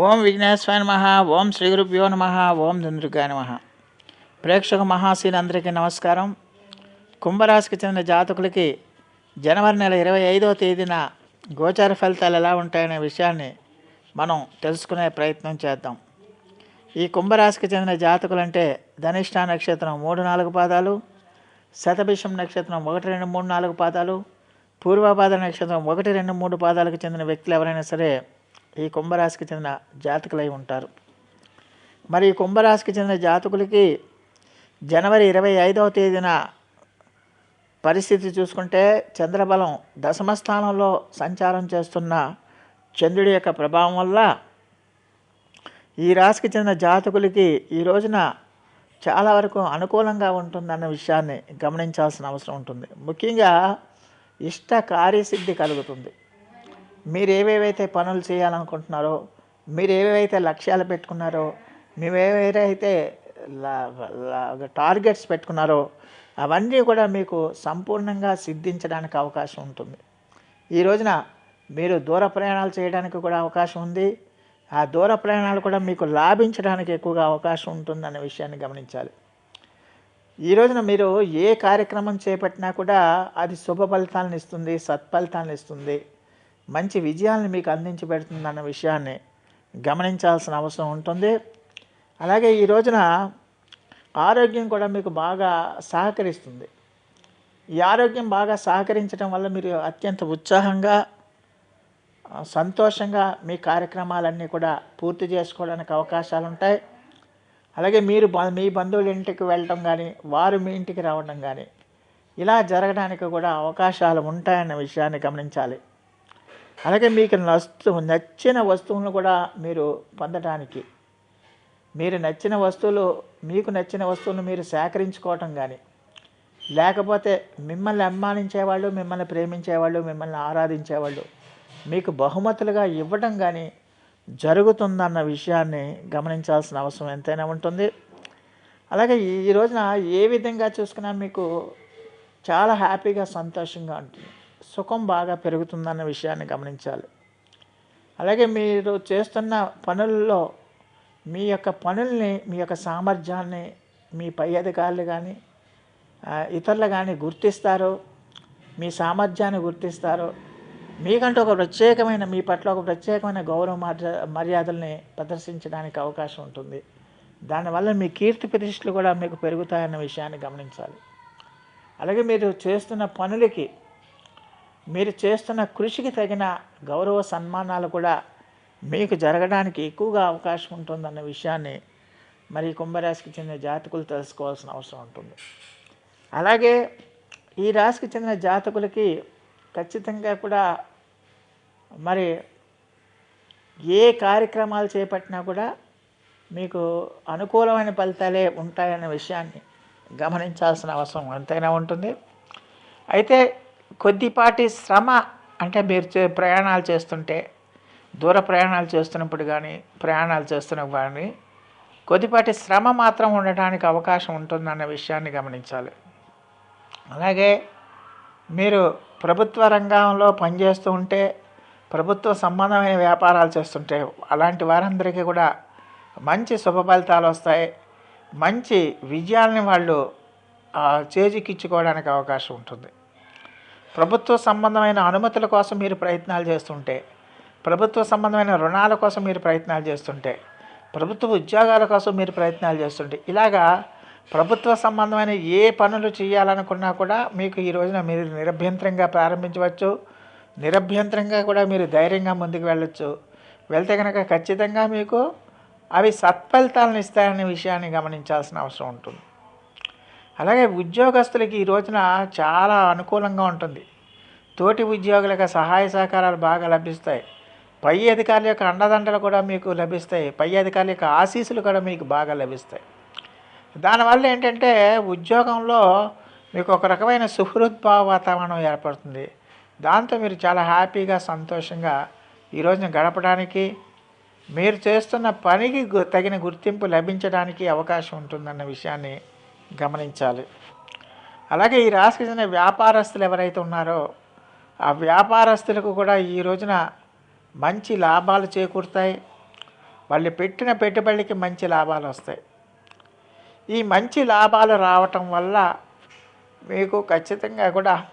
ఓం విఘ్నేశ్వర నమ ఓం శ్రీ గురుభ్యో నమ ఓం దుందుర్గా నమ. ప్రేక్షక మహాశీలందరికీ నమస్కారం. కుంభరాశికి చెందిన జాతకులకి జనవరి నెల ఇరవై ఐదవ తేదీన గోచార ఫలితాలు ఎలా ఉంటాయనే విషయాన్ని మనం తెలుసుకునే ప్రయత్నం చేద్దాం. ఈ కుంభరాశికి చెందిన జాతకులంటే ధనిష్ట నక్షత్రం మూడు నాలుగు పాదాలు శతభిషం నక్షత్రం ఒకటి రెండు మూడు నాలుగు పాదాలు పూర్వపాద నక్షత్రం ఒకటి రెండు మూడు పాదాలకు చెందిన వ్యక్తులు ఎవరైనా సరే ఈ కుంభరాశికి చెందిన జాతకులై ఉంటారు. మరి ఈ కుంభరాశికి చెందిన జాతకులకి జనవరి ఇరవై ఐదవ తేదీన పరిస్థితి చూసుకుంటే చంద్రబలం దశమ స్థానంలో సంచారం చేస్తున్న చంద్రుడి యొక్క ప్రభావం వల్ల ఈ రాశికి చెందిన జాతకులకి ఈ రోజున చాలా వరకు అనుకూలంగా ఉంటుందన్న విషయాన్ని గమనించాల్సిన అవసరం ఉంటుంది. ముఖ్యంగా ఇష్ట కార్యసిద్ధి కలుగుతుంది. మీరు ఏవేవైతే పనులు చేయాలనుకుంటున్నారో మీరు ఏవేవైతే లక్ష్యాలు పెట్టుకున్నారో మీరు ఏవేవైతే టార్గెట్స్ పెట్టుకున్నారో అవన్నీ కూడా మీకు సంపూర్ణంగా సిద్ధించడానికి అవకాశం ఉంటుంది. ఈ రోజున మీరు దూర ప్రయాణాలు చేయడానికి కూడా అవకాశం ఉంది. ఆ దూర ప్రయాణాలు కూడా మీకు లాభించడానికి ఎక్కువగా అవకాశం ఉంటుందనే విషయాన్ని గమనించాలి. ఈ రోజున మీరు ఏ కార్యక్రమం చేపట్టినా కూడా అది శుభ ఫలితాలను ఇస్తుంది సత్ఫలితాలను ఇస్తుంది. మంచి విజయాలను మీకు అందించి పెడుతుందన్న విషయాన్ని గమనించాల్సిన అవసరం ఉంటుంది. అలాగే ఈ రోజున ఆరోగ్యం కూడా మీకు బాగా సహకరిస్తుంది. ఈ ఆరోగ్యం బాగా సహకరించడం వల్ల మీరు అత్యంత ఉత్సాహంగా సంతోషంగా మీ కార్యక్రమాలన్నీ కూడా పూర్తి చేసుకోవడానికి అవకాశాలు ఉంటాయి. అలాగే మీరు బ- మీ బంధువుల ఇంటికి వెళ్ళటం కానీ వారు మీ ఇంటికి రావడం కానీ ఇలా జరగడానికి కూడా అవకాశాలు ఉంటాయన్న విషయాన్ని గమనించాలి. అలాగే మీకు నస్తు నచ్చిన వస్తువులను కూడా మీరు పొందడానికి మీరు నచ్చిన వస్తువులు మీకు నచ్చిన వస్తువులను మీరు సేకరించుకోవటం కానీ లేకపోతే మిమ్మల్ని అభిమానించేవాళ్ళు మిమ్మల్ని ప్రేమించేవాళ్ళు మిమ్మల్ని ఆరాధించేవాళ్ళు మీకు బహుమతులుగా ఇవ్వటం కానీ జరుగుతుందన్న విషయాన్ని గమనించాల్సిన అవసరం ఎంతైనా ఉంటుంది. అలాగే ఈ రోజున ఏ విధంగా చూసుకున్నా మీకు చాలా హ్యాపీగా సంతోషంగా ఉంటుంది. సుఖం బాగా పెరుగుతుందన్న విషయాన్ని గమనించాలి. అలాగే మీరు చేస్తున్న పనుల్లో మీ యొక్క పనుల్ని మీ యొక్క సామర్థ్యాన్ని మీ పై అధికారులు కానీ ఇతరులు కానీ గుర్తిస్తారు మీ సామర్థ్యాన్ని గుర్తిస్తారు మీకంటూ ఒక ప్రత్యేకమైన మీ పట్ల ఒక ప్రత్యేకమైన గౌరవ మర్య- మర్యాదల్ని ప్రదర్శించడానికి అవకాశం ఉంటుంది. దానివల్ల మీ కీర్తి ప్రతిష్టలు కూడా మీకు పెరుగుతాయన్న విషయాన్ని గమనించాలి. అలాగే మీరు చేస్తున్న పనులకి మీరు చేస్తున్న కృషికి తగిన గౌరవ సన్మానాలు కూడా మీకు జరగడానికి ఎక్కువగా అవకాశం ఉంటుందన్న విషయాన్ని మరి కుంభరాశికి చెందిన జాతకులు తెలుసుకోవాల్సిన అవసరం ఉంటుంది. అలాగే ఈ రాశికి చెందిన జాతకులకి ఖచ్చితంగా కూడా మరి ఏ కార్యక్రమాలు చేపట్టినా కూడా మీకు అనుకూలమైన ఫలితాలే ఉంటాయనే విషయాన్ని గమనించాల్సిన అవసరం ఎంతైనా ఉంటుంది. అయితే కొద్దిపాటి శ్రమ అంటే మీరు చే ప్రయాణాలు చేస్తుంటే దూర ప్రయాణాలు చేస్తున్నప్పుడు కానీ ప్రయాణాలు చేస్తున్నప్పుడు కానీ కొద్దిపాటి శ్రమ మాత్రం ఉండటానికి అవకాశం ఉంటుందన్న విషయాన్ని గమనించాలి. అలాగే మీరు ప్రభుత్వ రంగంలో పనిచేస్తూ ఉంటే ప్రభుత్వ సంబంధమైన వ్యాపారాలు చేస్తుంటే అలాంటి వారందరికీ కూడా మంచి శుభ ఫలితాలు వస్తాయి. మంచి విజయాల్ని వాళ్ళు ఆ, చేజిక్కించుకోవడానికి అవకాశం ఉంటుంది. ప్రభుత్వ సంబంధమైన అనుమతుల కోసం మీరు ప్రయత్నాలు చేస్తుంటే ప్రభుత్వ సంబంధమైన రుణాల కోసం మీరు ప్రయత్నాలు చేస్తుంటే ప్రభుత్వ ఉద్యోగాల కోసం మీరు ప్రయత్నాలు చేస్తుంటే ఇలాగా ప్రభుత్వ సంబంధమైన ఏ పనులు చేయాలనుకున్నా కూడా మీకు ఈ రోజున మీరు నిరభ్యంతరంగా ప్రారంభించవచ్చు. నిరభ్యంతరంగా కూడా మీరు ధైర్యంగా ముందుకు వెళ్ళొచ్చు. వెళ్తే కనుక ఖచ్చితంగా మీకు అవి సత్ఫలితాలను ఇస్తాయనే విషయాన్ని గమనించాల్సిన అవసరం ఉంటుంది. అలాగే ఉద్యోగస్తులకి ఈ రోజున చాలా అనుకూలంగా ఉంటుంది. తోటి ఉద్యోగులకు సహాయ సహకారాలు బాగా లభిస్తాయి. పై అధికారుల యొక్క అండదండలు కూడా మీకు లభిస్తాయి. పై అధికారుల యొక్క ఆశీస్సులు కూడా మీకు బాగా లభిస్తాయి. దానివల్ల ఏంటంటే ఉద్యోగంలో మీకు ఒక రకమైన సుహృద్భావ వాతావరణం ఏర్పడుతుంది. దాంతో మీరు చాలా హ్యాపీగా సంతోషంగా ఈ రోజున గడపడానికి మీరు చేస్తున్న పనికి తగిన గుర్తింపు లభించడానికి అవకాశం ఉంటుందన్న విషయాన్ని గమనించాలి. అలాగే ఈ రాశికి చెందిన వ్యాపారస్తులు ఎవరైతే ఉన్నారో ఆ వ్యాపారస్తులకు కూడా ఈ రోజున మంచి లాభాలు చేకూరుతాయి. వాళ్ళు పెట్టిన పెట్టుబడికి మంచి లాభాలు వస్తాయి. ఈ మంచి లాభాలు రావటం వల్ల మీకు ఖచ్చితంగా కూడా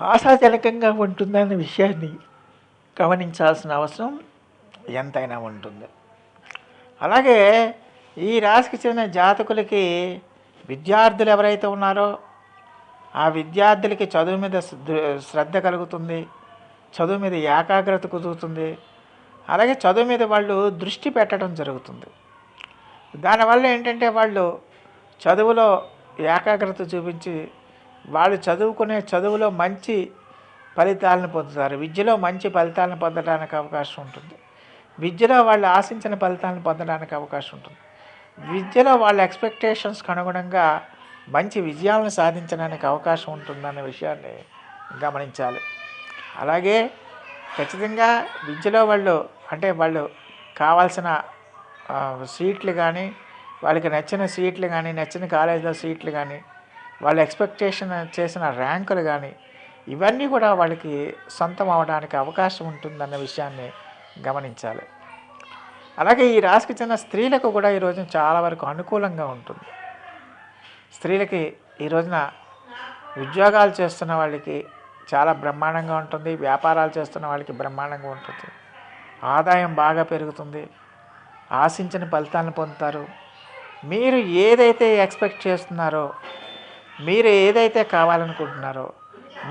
ఆశాజనకంగా ఉంటుందనే విషయాన్ని గమనించాల్సిన అవసరం ఎంతైనా ఉంటుంది. అలాగే ఈ రాశికి చెందిన జాతకులకి విద్యార్థులు ఎవరైతే ఉన్నారో ఆ విద్యార్థులకి చదువు మీద శ్రద్ధ కలుగుతుంది చదువు మీద ఏకాగ్రత కుదురుతుంది అలాగే చదువు మీద వాళ్ళు దృష్టి పెట్టడం జరుగుతుంది. దానివల్ల ఏంటంటే వాళ్ళు చదువులో ఏకాగ్రత చూపించి వాళ్ళు చదువుకునే చదువులో మంచి ఫలితాలను పొందుతారు. విద్యలో మంచి ఫలితాలను పొందడానికి అవకాశం ఉంటుంది. విద్యలో వాళ్ళు ఆశించిన ఫలితాలను పొందడానికి అవకాశం ఉంటుంది. విద్యలో వాళ్ళ ఎక్స్పెక్టేషన్స్కి అనుగుణంగా మంచి విజయాలను సాధించడానికి అవకాశం ఉంటుందనే విషయాన్ని గమనించాలి. అలాగే ఖచ్చితంగా విద్యలో వాళ్ళు అంటే వాళ్ళు కావాల్సిన సీట్లు కానీ వాళ్ళకి నచ్చిన సీట్లు కానీ నచ్చిన కాలేజీలో సీట్లు కానీ వాళ్ళ ఎక్స్పెక్టేషన్ చేసిన ర్యాంకులు కానీ ఇవన్నీ కూడా వాళ్ళకి సొంతం అవడానికి అవకాశం ఉంటుందన్న విషయాన్ని గమనించాలి. అలాగే ఈ రాశికి చెందిన స్త్రీలకు కూడా ఈ రోజున చాలా వరకు అనుకూలంగా ఉంటుంది. స్త్రీలకి ఈ రోజున ఉద్యోగాలు చేస్తున్న వాళ్ళకి చాలా బ్రహ్మాండంగా ఉంటుంది. వ్యాపారాలు చేస్తున్న వాళ్ళకి బ్రహ్మాండంగా ఉంటుంది. ఆదాయం బాగా పెరుగుతుంది. ఆశించిన ఫలితాలను పొందుతారు. మీరు ఏదైతే ఎక్స్పెక్ట్ చేస్తున్నారో మీరు ఏదైతే కావాలనుకుంటున్నారో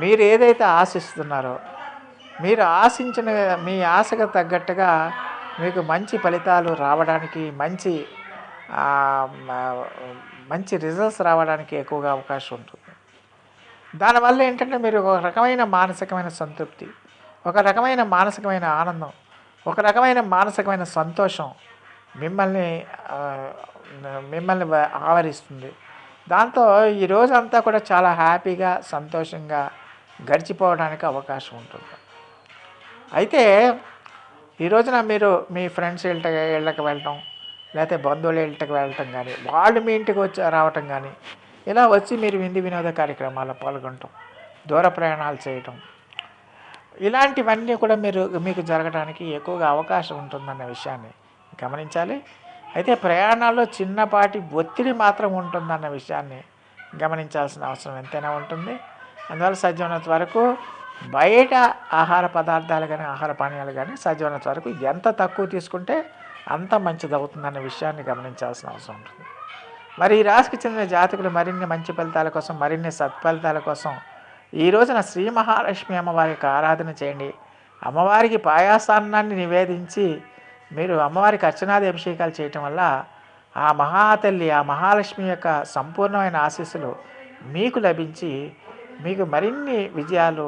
మీరు ఏదైతే ఆశిస్తున్నారో మీరు ఆశించిన మీ ఆశకు తగ్గట్టుగా మీకు మంచి ఫలితాలు రావడానికి మంచి మంచి రిజల్ట్స్ రావడానికి ఎక్కువగా అవకాశం ఉంటుంది. దానివల్ల ఏంటంటే మీరు ఒక రకమైన మానసికమైన సంతృప్తి ఒక రకమైన మానసికమైన ఆనందం ఒక రకమైన మానసికమైన సంతోషం మిమ్మల్ని మిమ్మల్ని ఆవరిస్తుంది. దాంతో ఈ రోజంతా కూడా చాలా హ్యాపీగా సంతోషంగా గడిచిపోవడానికి అవకాశం ఉంటుంది. అయితే ఈ రోజున మీరు మీ ఫ్రెండ్స్ ఇళ్ళ ఇళ్ళకి వెళ్ళటం లేకపోతే బంధువుల ఇంటికి వెళ్ళటం కానీ వాళ్ళు మీ ఇంటికి వచ్చి రావటం కానీ ఇలా వచ్చి మీరు విందు వినోద కార్యక్రమాల్లో పాల్గొనటం దూర ప్రయాణాలు చేయటం ఇలాంటివన్నీ కూడా మీరు మీకు జరగడానికి ఎక్కువగా అవకాశం ఉంటుందన్న విషయాన్ని గమనించాలి. అయితే ప్రయాణాల్లో చిన్నపాటి ఒత్తిడి మాత్రం ఉంటుందన్న విషయాన్ని గమనించాల్సిన అవసరం ఎంతైనా ఉంటుంది. అందువల్ల సాధ్యమైనంత వరకు బయట ఆహార పదార్థాలు కానీ ఆహార పానీయాలు కానీ సజీవనత వరకు ఎంత తక్కువ తీసుకుంటే అంత మంచిది అవుతుందన్న విషయాన్ని గమనించాల్సిన అవసరం ఉంటుంది. మరి ఈ రాశికి చెందిన జాతకులు మరిన్ని మంచి ఫలితాల కోసం మరిన్ని సత్ఫలితాల కోసం ఈ రోజున శ్రీ మహాలక్ష్మి అమ్మవారికి ఆరాధన చేయండి. అమ్మవారికి పాయాసాన్నాన్ని నివేదించి మీరు అమ్మవారికి అర్చనాది అభిషేకాలు చేయటం వల్ల ఆ మహాతల్లి ఆ మహాలక్ష్మి యొక్క సంపూర్ణమైన ఆశీస్సులు మీకు లభించి మీకు మరిన్ని విజయాలు